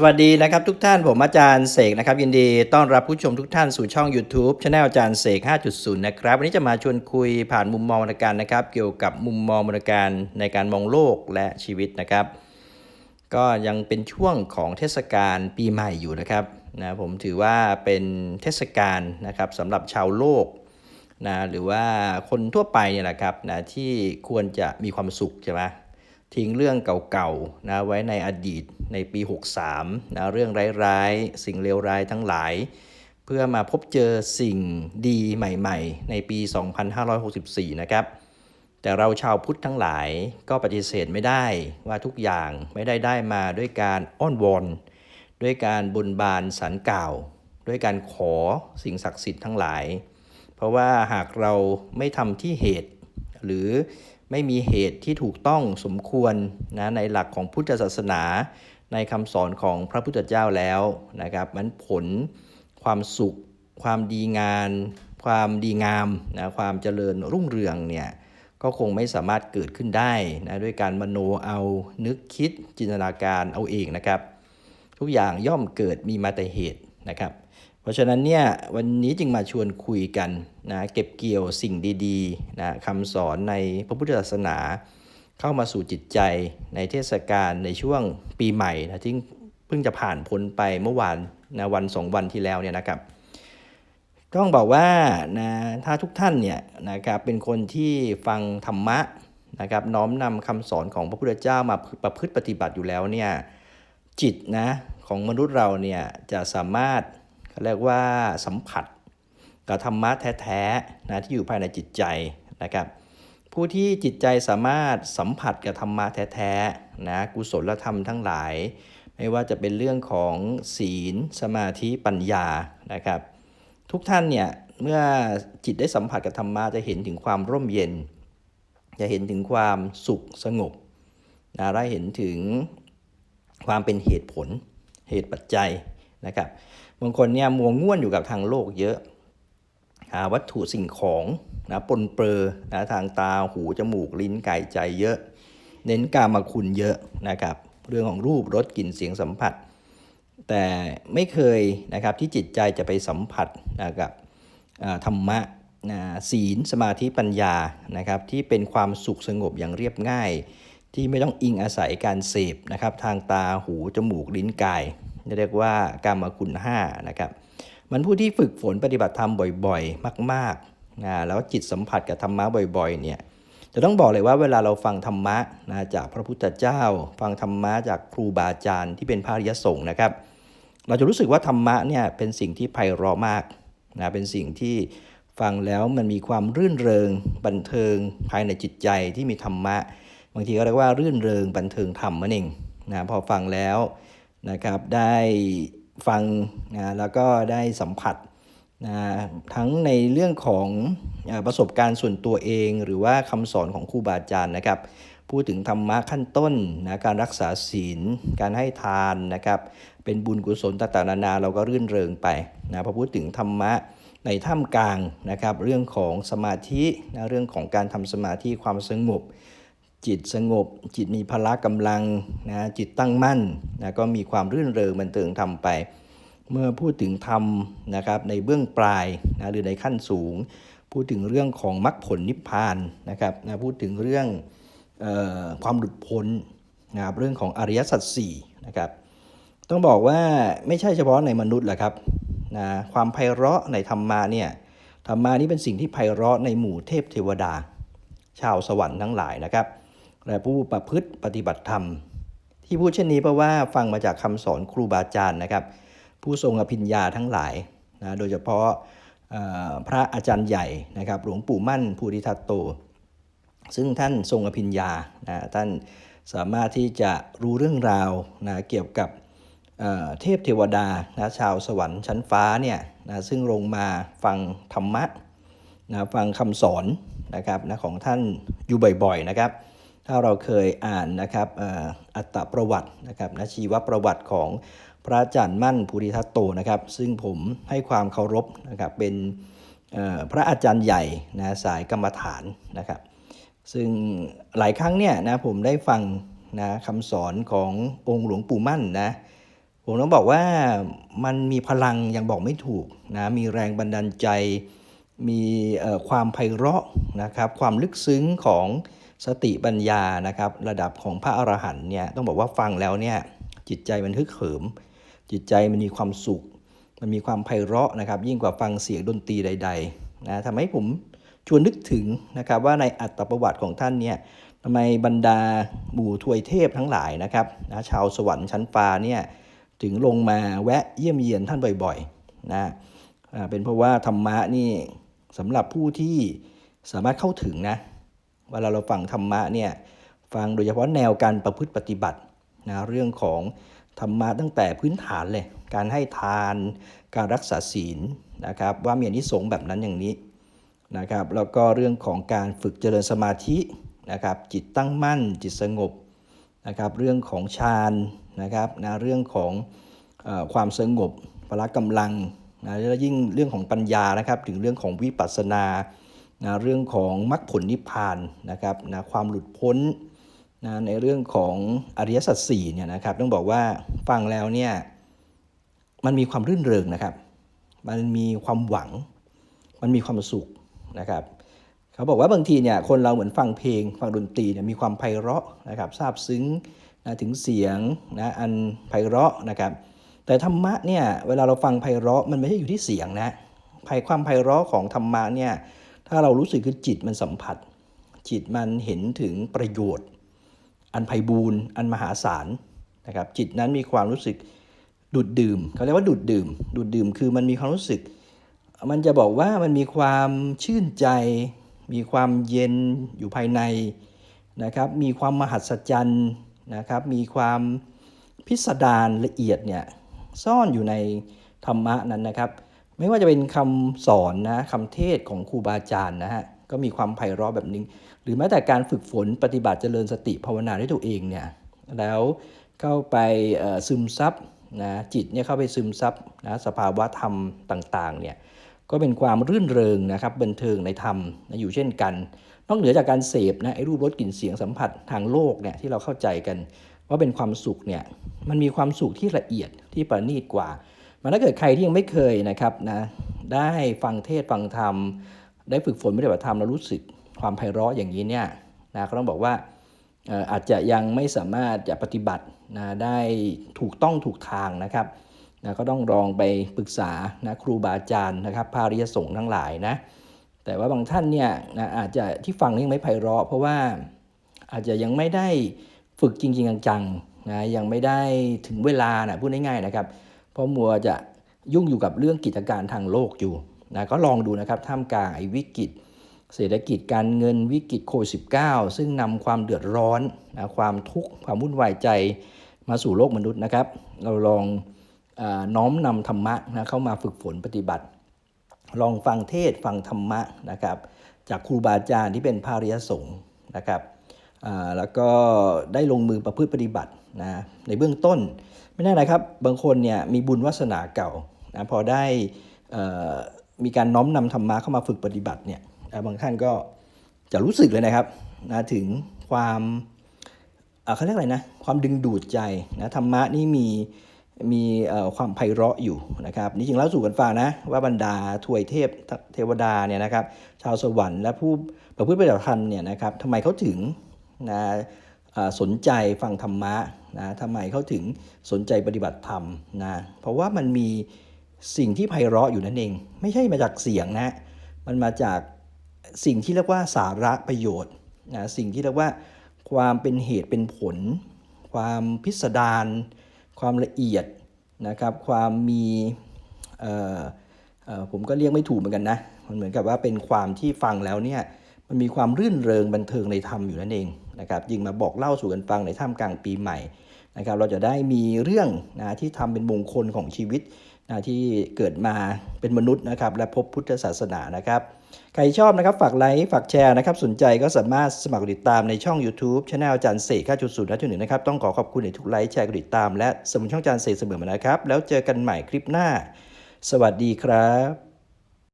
สวัสดีนะครับทุกท่านผมอาจารย์เสกนะครับยินดีต้อนรับผู้ชมทุกท่านสู่ช่อง YouTube c anel อาจารย์เสก 5.0 นะครับ วันนี้จะมาชวนคุยผ่านมุมมองวรรณการนะครับ เกี่ยวกับมุมมองวรรณการในการมองโลกและชีวิตนะครับ ก็ยังเป็นช่วงของเทศกาลปีใหม่อยู่นะครับนะผมถือว่าเป็นเทศกาลนะครับสำหรับชาวโลกนะหรือว่าคนทั่วไปเนี่ยแหละครับนะที่ควรจะมีความสุขใช่ไหม ทิ้งเรื่องเก่าๆนะไว้ในอดีตในปี 63นะเรื่องร้ายๆ สิ่งเลวร้ายทั้งหลาย เพื่อมาพบเจอสิ่งดีใหม่ๆ ในปี 2564 นะครับ แต่เราชาวพุทธทั้งหลายก็ปฏิเสธไม่ได้ว่าทุกอย่างไม่ได้ได้มาด้วยการอ้อนวอน ด้วยการบุญบานสารกล่าว ด้วยการขอสิ่งศักดิ์สิทธิ์ทั้งหลาย เพราะว่าหากเราไม่ทำที่เหตุหรือ ไม่มีเหตุที่ถูกต้องสมควรนะในหลักของพุทธศาสนา ในคำสอนของพระพุทธเจ้าแล้วนะครับมันผลความสุข ความดีงาน ความดีงามนะความเจริญรุ่งเรืองเนี่ยก็คงไม่สามารถเกิดขึ้นได้นะด้วยการมโนเอานึกคิดจินตนาการเอาเองนะครับ ทุกอย่างย่อมเกิดมีมาแต่เหตุนะครับ ราะฉะนั้นเนี่ยวันนี้จึงมาชวนคุยกันนะเก็บเกี่ยวสิ่งดีๆนะคำสอนในพระพุทธศาสนา เข้ามาสู่จิตใจในเทศกาลในช่วงปีใหม่นะที่เพิ่งจะผ่านพ้นไปเมื่อวานนะวันสองวันที่แล้วเนี่ยนะครับ ต้องบอกว่านะถ้าทุกท่านเนี่ยนะครับเป็นคนที่ฟังธรรมะนะครับน้อมนำคำสอนของพระพุทธเจ้ามาประพฤติปฏิบัติอยู่แล้วเนี่ยจิตนะของมนุษย์เราเนี่ยจะสามารถ เรียกว่าสัมผัสกับธรรมะแท้ๆนะที่อยู่ภายในจิตใจนะครับ ผู้ที่จิตใจสามารถสัมผัสกับธรรมะแท้ๆนะกุศลธรรมทั้งหลาย ไม่ว่าจะเป็นเรื่องของศีล สมาธิปัญญานะครับ ทุกท่านเนี่ยเมื่อจิตได้สัมผัสกับธรรมะจะเห็นถึงความร่มเย็น จะเห็นถึงความสุขสงบนะและเห็นถึงความเป็นเหตุผลเหตุปัจจัยนะครับ บางคนเนี่ยมัวง่วนอยู่กับทางโลกเยอะ หาวัตถุสิ่งของนะปนเปื้อนะทางตาหูจมูกลิ้นกายใจเยอะ เน้นกามาคุณเยอะนะครับ เรื่องของรูปรสกลิ่นเสียงสัมผัส แต่ไม่เคยนะครับที่จิตใจจะไปสัมผัสนะครับธรรมะนะศีลสมาธิปัญญานะครับที่เป็นความสุขสงบอย่างเรียบง่าย ที่ไม่ต้องอิงอาศัยการเสพนะครับทางตาหูจมูกลิ้นกาย เรียกว่ากามคุณ5นะครับมันผู้ที่ฝึกฝนปฏิบัติธรรมบ่อยๆ มากๆนะแล้วจิตสัมผัสกับธรรมะบ่อยๆเนี่ยจะต้องบอกเลยว่าเวลาเราฟังธรรมะนะจากพระพุทธเจ้า ฟังธรรมะจากครูบาอาจารย์ที่เป็นพระริยสงฆ์นะครับ เราจะรู้สึกว่าธรรมะเนี่ยเป็นสิ่งที่ไพเราะมากนะเป็นสิ่งที่ฟังแล้วมันมีความรื่นเริงบันเทิงภายในจิตใจที่มีธรรมะ บางทีก็เรียกว่ารื่นเริงบันเทิงธรรมนั่นเองนะพอฟังแล้ว นะครับ ได้ฟังนะแล้วก็ได้สัมผัสนะทั้งในเรื่องของประสบการณ์ส่วนตัวเอง หรือว่าคำสอนของครูบาอาจารย์นะครับ พูดถึงธรรมะขั้นต้นนะการรักษาศีล การให้ทานนะครับ เป็นบุญกุศลต่างๆนานาเราก็รื่นเริงไปนะพอพูดถึงธรรมะในท่ามกลางนะครับ เรื่องของสมาธินะเรื่องของการทำสมาธิความสงบ จิตสงบ จิตมีพละกำลังนะจิตตั้งมั่นนะก็มีความรื่นเริงบันเทิงทำไป เมื่อพูดถึงธรรมนะครับในเบื้องปลายนะหรือในขั้นสูง พูดถึงเรื่องของมรรคผลนิพพานนะครับนะพูดถึงเรื่องเออความหลุดพ้นนะครับเรื่องของอริยสัจสี่นะครับต้องบอกว่าไม่ใช่เฉพาะในมนุษย์แหละครับนะความไพเราะในธรรมาเนี่ยธรรมานี่เป็นสิ่งที่ไพเราะในหมู่เทพเทวดา ชาวสวรรค์ทั้งหลายนะครับ และผู้ประพฤติปฏิบัติธรรม ที่พูดเช่นนี้เพราะว่าฟังมาจากคำสอนครูบาอาจารย์นะครับ ผู้ทรงอภิญญาทั้งหลายนะโดยเฉพาะพระอาจารย์ใหญ่นะครับหลวงปู่มั่นภูริทัตโต ซึ่งท่านทรงอภิญญานะท่านสามารถที่จะรู้เรื่องราวนะเกี่ยวกับเเทพเทวดานะชาวสวรรค์ชั้นฟ้าเนี่ยนะซึ่งลงมาฟังธรรมะนะฟังคำสอนนะครับนะของท่านอยู่บ่อยๆนะครับ ถ้าเราเคยอ่านนะครับอัตประวัตินะครับนะชีวประวัติของพระอาจารย์มั่นภูริทัตโตนะครับ ซึ่งผมให้ความเคารพนะครับเป็นพระอาจารย์ใหญ่นะสายกรรมฐานนะครับ ซึ่งหลายครั้งเนี่ยนะผมได้ฟังนะคำสอนขององค์หลวงปู่มั่นนะผมต้องบอกว่ามันมีพลังยังบอกไม่ถูกนะมีแรงบันดาลใจ มีความไพเราะนะครับความลึกซึ้งของ สติปัญญานะครับระดับของพระอรหันต์เนี่ยต้องบอกว่าฟังแล้วเนี่ยจิตใจมันฮึกเหิม จิตใจมันมีความสุข มันมีความไพเราะนะครับ ยิ่งกว่าฟังเสียงดนตรีใดๆนะทำให้ผมชวนนึกถึงนะครับว่าในอัตประวัติของท่านเนี่ยทำไมบรรดาหมู่ทวยเทพทั้งหลายนะครับนะชาวสวรรค์ชั้นฟ้าเนี่ยถึงลงมาแวะเยี่ยมเยียนท่านบ่อยๆนะเป็นเพราะว่าธรรมะนี่สำหรับผู้ที่สามารถเข้าถึงนะ เวลาเราฟังธรรมะเนี่ยฟังโดยเฉพาะแนวการประพฤติปฏิบัตินะเรื่องของธรรมะตั้งแต่พื้นฐานเลย การให้ทานการรักษาศีลนะครับว่ามีอนิสงส์แบบนั้นอย่างนี้นะครับแล้วก็เรื่องของการฝึกเจริญสมาธินะครับจิตตั้งมั่นจิตสงบนะครับเรื่องของฌานนะครับนะเรื่องของอความสงบพละกำลังนะแล้วยิ่งเรื่องของปัญญานะครับถึงเรื่องของวิปัสสนา นะเรื่องของมรรคผลนิพพานนะครับนะความหลุดพ้นนะในเรื่องของอริยสัจสี่เนี่ยนะครับต้องบอกว่าฟังแล้วเนี่ยมันมีความรื่นเริงนะครับ มันมีความหวัง มันมีความสุขนะครับ เขาบอกว่าบางทีเนี่ยคนเราเหมือนฟังเพลง ฟังดนตรีเนี่ยมีความไพเราะนะครับซาบซึ้งนะถึงเสียงนะอันไพเราะนะครับ แต่ธรรมะเนี่ยเวลาเราฟังไพเราะมันไม่ใช่อยู่ที่เสียงนะไพความไพเราะของธรรมะเนี่ย ถ้าเรารู้สึกคือจิตมันสัมผัส จิตมันเห็นถึงประโยชน์ อันไพบูรณ์อันมหาศาลนะครับ จิตนั้นมีความรู้สึกดูดดื่มเขาเรียกว่าดูดดื่ม ดูดดื่มคือมันมีความรู้สึก มันจะบอกว่ามันมีความชื่นใจ มีความเย็นอยู่ภายในนะครับ มีความมหัศจรรย์นะครับ มีความพิสดารละเอียดเนี่ยซ่อนอยู่ในธรรมะนั้นนะครับ ไม่ว่าจะเป็นคำสอนนะคำเทศของครูบาอาจารย์นะฮะก็มีความไพเราะแบบนึงหรือแม้แต่การฝึกฝนปฏิบัติเจริญสติภาวนาด้วยตัวเองเนี่ยแล้วเข้าไปซึมซับนะจิตเนี่ยเข้าไปซึมซับนะสภาวะธรรมต่างๆเนี่ยก็เป็นความรื่นเริงนะครับบันเทิงในธรรมนะอยู่เช่นกัน นอกเหนือจากการเสพนะไอ้รูปรสกลิ่นเสียงสัมผัสทางโลกเนี่ยที่เราเข้าใจกัน ว่าเป็นความสุขเนี่ยมันมีความสุขที่ละเอียดที่ประณีตกว่า มันถ้าเกิดใครที่ยังไม่เคยนะครับนะได้ฟังเทศฟังธรรม ได้ฝึกฝนปฏิบัติธรรมแล้วรู้สึกความไพเราะอย่างนี้เนี่ยนะก็ต้องบอกว่าอาจจะยังไม่สามารถจะปฏิบัตินะได้ถูกต้องถูกทางนะครับนะก็ต้องลองไปปรึกษานะครูบาอาจารย์นะครับพาริยสงฆ์ทั้งหลายนะแต่ว่าบางท่านเนี่ยนะอาจจะที่ฟังยังไม่ไพเราะ เพราะว่าอาจจะยังไม่ได้ฝึกจริง ๆ จังๆนะยังไม่ได้ถึงเวลานะพูดง่ายๆนะครับ ราะมัวจะยุ่งอยู่กับเรื่องกิจการทางโลกอยู่นะก็ลองดูนะครับท่ามกลางไอ้วิกฤต เศรษฐกิจการเงินวิกฤตโควิด 19 ซึ่งนำความเดือดร้อนนะความทุกข์ความวุ่นวายใจมาสู่โลกมนุษย์นะครับ เราลองอน้อมนำธรรมะนะเข้ามาฝึกฝนปฏิบัติ ลองฟังเทศฟังธรรมะนะครับ จากครูบาอาจารย์ที่เป็นพาริยสงฆ์นะครับแล้วก็ได้ลงมือประพฤติปฏิบัตินะในเบื้องต้น ไม่แน่นะครับ บางคนเนี่ยมีบุญวาสนาเก่านะพอได้เอ่อมีการน้อมนำธรรมะเข้ามาฝึกปฏิบัติเนี่ยบางท่านก็จะรู้สึกเลยนะครับนะถึงความเขาเรียกอะไรนะความดึงดูดใจนะธรรมะนี่มีมีความไพเราะอยู่นะครับนี่จริงแล้วสู่กันฟังนะว่าบรรดาทวยเทพเทวดาเนี่ยนะครับชาวสวรรค์และผู้ประพฤติปฏิบัติธรรมเนี่ยนะครับทำไมเขาถึงนะ สนใจฟังธรรมะนะทำไมเขาถึงสนใจปฏิบัติธรรมนะเพราะว่ามันมีสิ่งที่ไพเราะอยู่นั่นเอง ไม่ใช่มาจากเสียงนะมันมาจากสิ่งที่เรียกว่าสาระประโยชน์นะสิ่งที่เรียกว่าความเป็นเหตุเป็นผล ความพิสดารความละเอียดนะครับ ความมีผมก็เรียกไม่ถูกเหมือนกันนะมันเหมือนกับว่าเป็นความที่ฟังแล้วเนี่ยมันมีความรื่นเริงบันเทิงในธรรมอยู่นั่นเอง นะครับยิ่งมาบอกเล่าสู่กันฟังในท่ามกลางปีใหม่นะครับเราจะได้มีเรื่องนะที่ทำเป็นมงคลของชีวิตนะที่เกิดมาเป็นมนุษย์นะครับและพบพุทธศาสนานะครับใครชอบนะครับฝากไลค์ฝากแชร์นะครับสนใจก็สามารถสมัครติดตามในช่อง YouTube ช anel อาจารย์เสก5.0และจุดหนึ่งนะครับต้องขอขอบคุณในทุกไลค์แชร์กดติดตามและสมุนช่องจารย์เสกเสมอมานะครับ แล้วเจอกันใหม่คลิปหน้า สวัสดีครับ